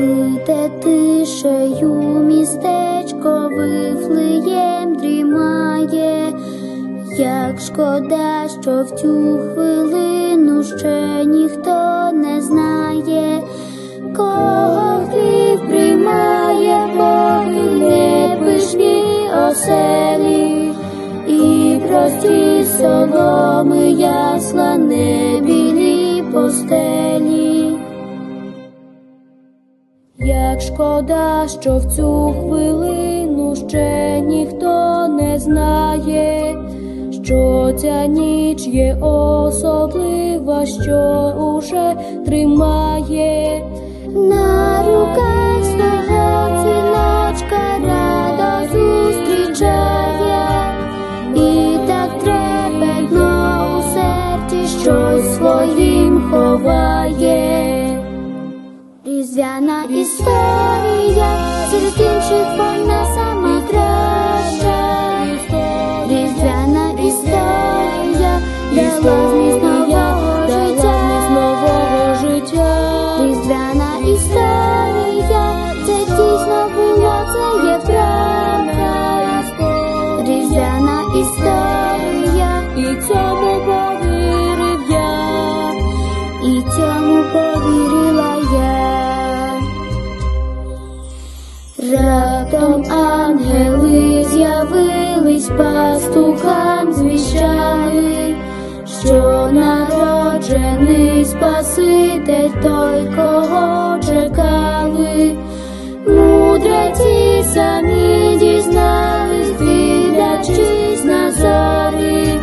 Вкрите тишею містечко Вифлеєм дрімає, як шкода, що в цю хвилину ще ніхто не знає, кого Київ приймає Боги непишні оселі, і прості соломи ясла не білі постелі. Як шкода, що в цю хвилину ще ніхто не знає, що ця ніч є особлива, що уже тримає на руках свого синочка радо зустрічає, і так трепетно у серці щось своїм ховає. Різдвяна історія, інших вона сама Раптом ангели з'явились, пастухам звіщали, що народжений Спаситель той, кого чекали. Мудреці самі дізнались, дивлячись на зорі,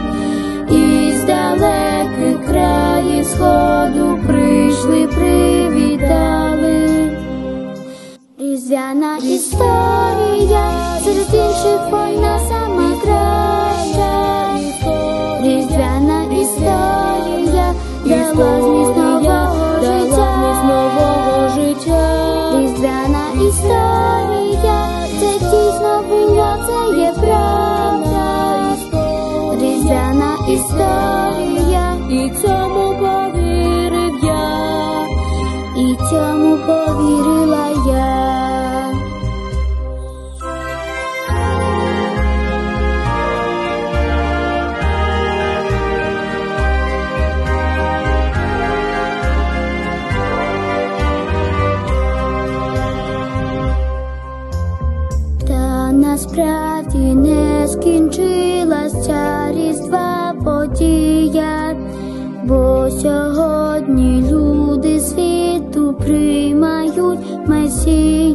і з далеких країв сходу прийшли, привітали. Різдвяна історія, історія, це дійсно виня, це є правда. Різдвяна історія, насправді не скінчилася різдва подія, бо сьогодні люди світу приймають Месію.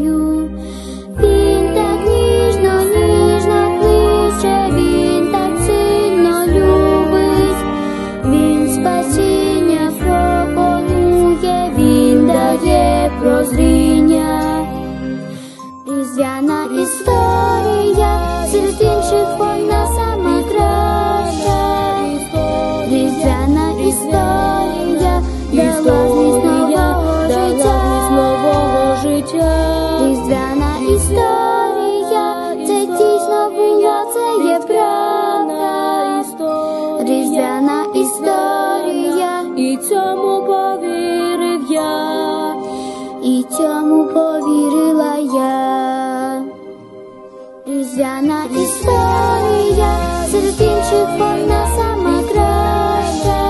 повірила я, різдвяна історія, серед інших вона сама краща,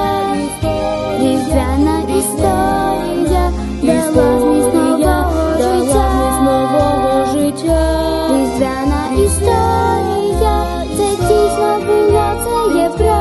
різдвяна історія, дала зміст нового життя, нового життя, різдвяна історія, це дійсно було, це є правда.